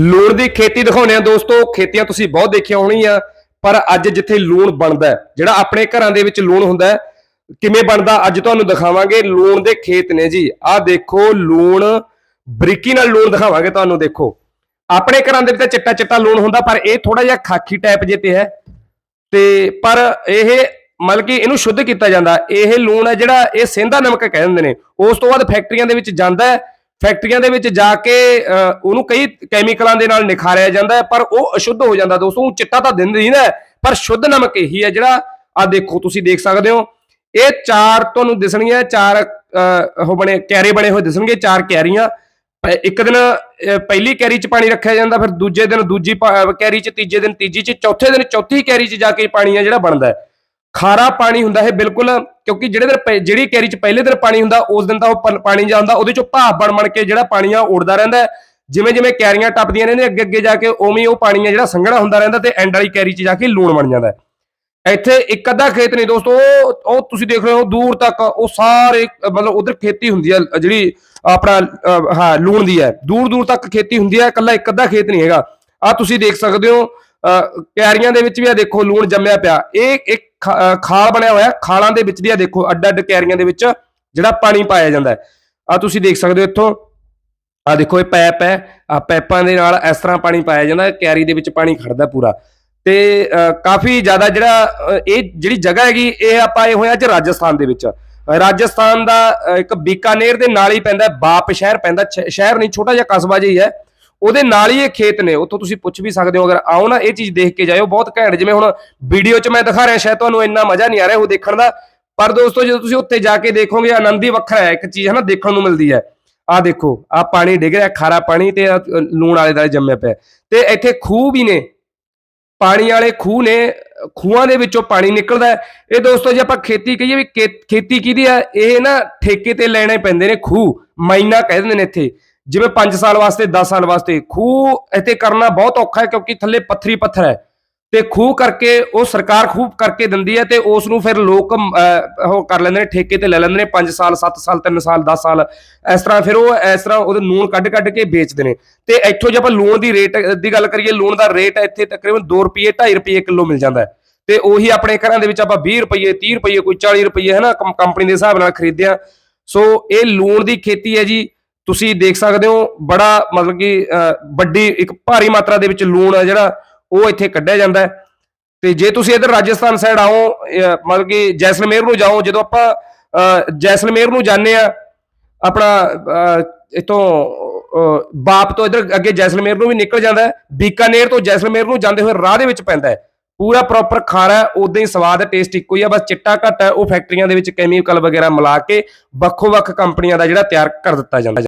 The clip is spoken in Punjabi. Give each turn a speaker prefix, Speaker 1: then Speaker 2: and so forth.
Speaker 1: ਲੂਣ ਦੀ ਖੇਤੀ ਦਿਖਾਉਂਦੇ ਆ ਦੋਸਤੋ। ਖੇਤੀਆਂ ਤੁਸੀਂ ਬਹੁਤ ਦੇਖੀਆਂ ਹੋਣੀਆਂ, ਪਰ ਅੱਜ ਜਿੱਥੇ ਲੂਣ ਬਣਦਾ ਜਿਹੜਾ ਆਪਣੇ ਘਰਾਂ ਦੇ ਵਿੱਚ ਲੂਣ ਹੁੰਦਾ ਕਿਵੇਂ ਬਣਦਾ ਅੱਜ ਤੁਹਾਨੂੰ ਦਿਖਾਵਾਂਗੇ। ਲੂਣ ਦੇ ਖੇਤ ਨੇ ਜੀ, ਆਹ ਦੇਖੋ ਲੂਣ, ਬਰੀਕੀ ਨਾਲ ਲੂਣ ਦਿਖਾਵਾਂਗੇ ਤੁਹਾਨੂੰ, ਦੇਖੋ। ਆਪਣੇ ਘਰਾਂ ਦੇ ਵਿੱਚ ਤਾਂ ਚਿੱਟਾ ਚਿੱਟਾ ਲੂਣ ਹੁੰਦਾ, ਪਰ ਇਹ ਥੋੜਾ ਜਿਹਾ ਖਾਕੀ ਟਾਈਪ ਜੇ ਤੇ ਹੈ। ਤੇ ਪਰ ਇਹ ਮਤਲਬ ਕਿ ਇਹਨੂੰ ਸ਼ੁੱਧ ਕੀਤਾ ਜਾਂਦਾ। ਇਹ ਲੂਣ ਹੈ ਜਿਹੜਾ ਇਹ ਸੇਂਦਾ ਨਮਕ ਕਹਿ ਦਿੰਦੇ ਨੇ। ਉਸ ਤੋਂ ਬਾਅਦ ਫੈਕਟਰੀਆਂ ਦੇ ਵਿੱਚ ਜਾਂਦਾ ਹੈ। ਫੈਕਟਰੀਆਂ ਦੇ ਵਿੱਚ ਜਾ ਕੇ ਅਹ, ਉਹਨੂੰ ਕਈ ਕੈਮੀਕਲਾਂ ਦੇ ਨਾਲ ਨਿਖਾਰਿਆ ਜਾਂਦਾ ਹੈ ਪਰ ਉਹ ਅਸ਼ੁੱਧ ਹੋ ਜਾਂਦਾ ਦੋਸਤੋ ਚਿੱਟਾ ਤਾਂ ਦਿੰਦੇ ਹੀ ਪਰ ਸ਼ੁੱਧ ਨਮਕ ਇਹੀ ਹੈ ਜਿਹੜਾ ਆ ਦੇਖੋ ਤੁਸੀਂ ਦੇਖ ਸਕਦੇ ਹੋ। ਇਹ ਚਾਰ ਤੁਹਾਨੂੰ ਦਿਸਣਗੀਆਂ ਚਾਰ ਉਹ ਬਣੇ ਕੈਰੇ ਬਣੇ ਹੋਏ ਦਿਸਣਗੇ ਚਾਰ ਕੈਰੀਆਂ। ਇੱਕ ਦਿਨ ਪਹਿਲੀ ਕੈਰੀ 'ਚ ਪਾਣੀ ਰੱਖਿਆ ਜਾਂਦਾ ਫਿਰ ਦੂਜੇ ਦਿਨ ਦੂਜੀ ਕੈਰੀ 'ਚ ਤੀਜੇ ਦਿਨ ਤੀਜੀ 'ਚ ਚੌਥੇ ਦਿਨ ਚੌਥੀ ਕੈਰੀ 'ਚ ਜਾ ਕੇ ਪਾਣੀ ਆ ਜਿਹੜਾ ਬਣਦਾ ਹੈ। ਖਾਰਾ ਪਾਣੀ ਹੁੰਦਾ ਹੈ, ਬਿਲਕੁਲ, ਕਿਉਂਕਿ ਜਿਹੜੇ ਦਿਨ ਪਹਿ- ਜਿਹੜੀ ਕੈਰੀ 'ਚ ਪਹਿਲੇ ਦਿਨ ਪਾਣੀ ਹੁੰਦਾ, ਉਸ ਦਿਨ ਤਾਂ ਉਹ ਪਾਣੀ ਜਾਂ ਹੁੰਦਾ, ਉਹਦੇ 'ਚੋਂ ਭਾਪ ਬਣ ਬਣ ਕੇ ਜਿਹੜਾ ਪਾਣੀ ਆ ਉੜਦਾ ਰਹਿੰਦਾ ਜਿਵੇਂ ਜਿਵੇਂ ਕੈਰੀਆਂ ਟੱਪਦੀਆਂ ਰਹਿੰਦੀਆਂ ਅੱਗੇ ਅੱਗੇ ਜਾ ਕੇ, ਉਵੇਂ ਉਹ ਪਾਣੀ ਆ ਜਿਹੜਾ ਸੰਘਣਾ ਹੁੰਦਾ ਰਹਿੰਦਾ ਤੇ ਐਂਡ ਵਾਲੀ ਕੈਰੀ 'ਚ ਜਾ ਕੇ ਲੂਣ ਬਣ ਜਾਂਦਾ ਇੱਥੇ ਇੱਕ ਅੱਧਾ ਖੇਤ ਨਹੀਂ ਦੋਸਤੋ, ਉਹ ਤੁਸੀਂ ਦੇਖ ਰਹੇ ਹੋ, ਦੂਰ ਤੱਕ ਉਹ ਸਾਰੇ, ਮਤਲਬ ਉਧਰ ਖੇਤੀ ਹੁੰਦੀ ਹੈ, ਜਿਹੜੀ ਆਪਣਾ ਹਾਂ, ਲੂਣ ਦੀ ਹੈ। ਦੂਰ ਦੂਰ ਤੱਕ ਖੇਤੀ ਹੁੰਦੀ ਹੈ, ਇਕੱਲਾ ਇੱਕ ਅੱਧਾ ਖੇਤ ਨਹੀਂ ਹੈਗਾ। ਆ ਤੁਸੀਂ ਦੇਖ ਸਕਦੇ ਹੋ ਕਿਆਰੀਆਂ ਦੇ ਵਿੱਚ ਵੀ ਆ ਦੇਖੋ ਲੂਣ ਜੰਮਿਆ ਪਿਆ। ਇਹ ਇੱਕ ਖਾ- ਖਾਲ ਬਣਿਆ ਹੋਇਆ ਖਾਲਾਂ ਦੇ ਵਿੱਚ ਵੀ ਆ ਦੇਖੋ ਅੱਡ ਅੱਡ ਕਿਆਰੀਆਂ ਦੇ ਵਿੱਚ ਜਿਹੜਾ ਪਾਣੀ ਪਾਇਆ ਜਾਂਦਾ ਹੈ। ਆ ਤੁਸੀਂ ਦੇਖ ਸਕਦੇ ਹੋ ਇੱਥੋਂ। ਆ ਦੇਖੋ ਇਹ ਪੈਪ ਹੈ। ਆ ਪੈਪਾਂ ਦੇ ਨਾਲ ਇਸ ਤਰ੍ਹਾਂ ਪਾਣੀ ਪਾਇਆ ਜਾਂਦਾ ਹੈ, ਕਿਆਰੀ ਦੇ ਵਿੱਚ ਪਾਣੀ ਖੜਦਾ ਪੂਰਾ। ਤੇ ਅ, ਕਾਫੀ ਜ਼ਿਆਦਾ ਜਿਹੜਾ ਇਹ ਜਿਹੜੀ ਜਗ੍ਹਾ ਹੈਗੀ ਇਹ ਆਪਾਂ ਇਹ ਹੋਇਆ ਅੱਜ ਰਾਜਸਥਾਨ ਦੇ ਵਿੱਚ। ਰਾਜਸਥਾਨ ਦਾ ਇੱਕ ਬੀਕਾਨੇਰ ਦੇ ਨਾਲ ਹੀ ਪੈਂਦਾ ਬਾਪ ਸ਼ਹਿਰ ਪੈਂਦਾ ਸ਼ਹਿਰ ਨਹੀਂ ਛੋਟਾ ਜਿਹਾ ਕਸਬਾ ਜਿਹਾ ਹੀ ਹੈ। ਉਹਦੇ ਨਾਲ ਹੀ ਇਹ ਖੇਤ ਨੇ, ਉੱਥੋਂ ਤੁਸੀਂ ਪੁੱਛ ਵੀ ਸਕਦੇ ਹੋ, ਅਗਰ ਆਓ ਨਾ ਇਹ ਚੀਜ਼ ਦੇਖ ਕੇ ਜਾਇਓ, ਬਹੁਤ ਘੈਂਟ, ਜਿਵੇਂ ਹੁਣ ਵੀਡੀਓ 'ਚ ਮੈਂ ਦਿਖਾ ਰਿਹਾ, ਸ਼ਾਇਦ ਤੁਹਾਨੂੰ ਇੰਨਾ ਮਜ਼ਾ ਨਹੀਂ ਆ ਰਿਹਾ ਉਹ ਦੇਖਣ ਦਾ, ਪਰ ਦੋਸਤੋ ਜਦੋਂ ਤੁਸੀਂ ਉੱਥੇ ਜਾ ਕੇ ਦੇਖੋਗੇ, ਆਨੰਦ ਹੀ ਵੱਖਰਾ ਹੈ, ਇੱਕ ਚੀਜ਼ ਹੈ ਨਾ ਦੇਖਣ ਨੂੰ ਮਿਲਦੀ ਹੈ। ਆ ਦੇਖੋ ਆ ਪਾਣੀ ਡਿੱਗ ਰਿਹਾ, ਖਾਰਾ ਪਾਣੀ ਤੇ ਲੂਣ ਵਾਲੇ ਦਾ ਜੰਮਿਆ ਪਿਆ। ਤੇ ਇੱਥੇ ਖੂਹ ਵੀ ਨੇ, ਪਾਣੀ ਵਾਲੇ ਖੂਹ ਨੇ, ਖੂਹਾਂ ਦੇ ਵਿੱਚੋਂ ਪਾਣੀ ਨਿਕਲਦਾ ਹੈ। ਇਹ ਦੋਸਤੋ ਜੇ ਆਪਾਂ ਖੇਤੀ ਕਹੀਏ ਵੀ ਖੇ- ਖੇਤੀ ਕਿਹਦੀ ਆ ਇਹ ਨਾ ਠੇਕੇ ਤੇ ਲੈਣੇ ਪੈਂਦੇ ਨੇ ਖੂਹ, ਮਾਈਨਾ ਕਹਿ ਦਿੰਦੇ ਨੇ ਇੱਥੇ। ਜਿਵੇਂ 5 ਸਾਲ ਵਾਸਤੇ 10 ਸਾਲ ਵਾਸਤੇ। ਖੂਹ ਇੱਥੇ ਕਰਨਾ ਬਹੁਤ ਔਖਾ ਹੈ ਕਿਉਂਕਿ ਥੱਲੇ ਪੱਥਰੀ ਪੱਥਰ ਹੈ। ਤੇ ਖੂਹ ਕਰਕੇ, ਉਹ ਸਰਕਾਰ ਖੂਹ ਕਰਕੇ ਦਿੰਦੀ ਹੈ ਤੇ ਉਸ ਨੂੰ ਫਿਰ ਲੋਕ ਉਹ ਕਰ ਲੈਂਦੇ ਨੇ, ਠੇਕੇ ਤੇ ਲੈ ਲੈਂਦੇ ਨੇ। 5 ਸਾਲ 7 ਸਾਲ 3 ਸਾਲ 10 ਸਾਲ। ਇਸ ਤਰ੍ਹਾਂ ਫਿਰ ਉਹ, ਇਸ ਤਰ੍ਹਾਂ ਉਹਦੇ ਲੂਣ ਕੱਢ ਕੱਢ ਕੇ ਵੇਚਦੇ ਨੇ। ਤੇ ਇੱਥੋਂ ਜੇ ਆਪਾਂ ਲੂਣ ਦੀ ਰੇਟ, ਦੀ ਗੱਲ ਕਰੀਏ ਲੂਣ ਦਾ ਰੇਟ ਇੱਥੇ ਤਕਰੀਬਨ 2 ਰੁਪਏ 2.5 ਰੁਪਏ ਕਿਲੋ ਮਿਲ ਜਾਂਦਾ ਹੈ। ਤੇ ਉਹੀ ਆਪਣੇ ਘਰਾਂ ਦੇ ਵਿੱਚ ਆਪਾਂ 20 ਰੁਪਏ 30 ਰੁਪਏ ਕੋਈ 40 ਰੁਪਏ ਹੈ ਨਾ ਕੰਪਨੀ ਦੇ ਹਿਸਾਬ ਨਾਲ ਖਰੀਦਦੇ ਆ ਸੋ ਇਹ ਲੂਣ ਦੀ ਖੇਤੀ ਹੈ ਜੀ। ਤੁਸੀਂ ਦੇਖ ਸਕਦੇ ਹੋ ਬੜਾ ਮਤਲਬ ਕਿ ਵੱਡੀ ਇੱਕ ਭਾਰੀ ਮਾਤਰਾ ਦੇ ਵਿੱਚ ਲੂਣ ਹੈ ਜਿਹੜਾ ਉਹ ਇੱਥੇ ਕੱਢਿਆ ਜਾਂਦਾ ਹੈ। ਤੇ ਜੇ ਤੁਸੀਂ ਇਧਰ ਰਾਜਸਥਾਨ ਸਾਈਡ ਆਓ ਮਤਲਬ ਕਿ ਜੈਸਲਮੇਰ ਨੂੰ ਜਾਓ ਜਦੋਂ ਆਪਾਂ ਜੈਸਲਮੇਰ ਨੂੰ ਜਾਂਦੇ ਆ ਆਪਣਾ ਅਹ, ਇੱਥੋਂ ਬਾਪ ਤੋਂ ਇਧਰ ਅੱਗੇ ਜੈਸਲਮੇਰ ਨੂੰ ਵੀ ਨਿਕਲ ਜਾਂਦਾ ਬੀਕਾਨੇਰ ਤੋਂ ਜੈਸਲਮੇਰ ਨੂੰ ਜਾਂਦੇ ਹੋਏ ਰਾਹ ਦੇ ਵਿੱਚ ਪੈਂਦਾ ਹੈ। ਪੂਰਾ ਪ੍ਰੋਪਰ ਖਾਰਾ ਉਦਾਂ ਹੀ ਸਵਾਦ ਟੇਸਟ ਇੱਕੋ ਹੀ ਆ ਬਸ ਚਿੱਟਾ ਘੱਟ ਹੈ ਉਹ ਫੈਕਟਰੀਆਂ ਦੇ ਵਿੱਚ ਕੈਮੀਕਲ ਵਗੈਰਾ ਮਿਲਾ ਕੇ ਵੱਖੋ ਵੱਖ ਕੰਪਨੀਆਂ ਦਾ ਜਿਹੜਾ ਤਿਆਰ ਕਰ ਦਿੱਤਾ ਜਾਂਦਾ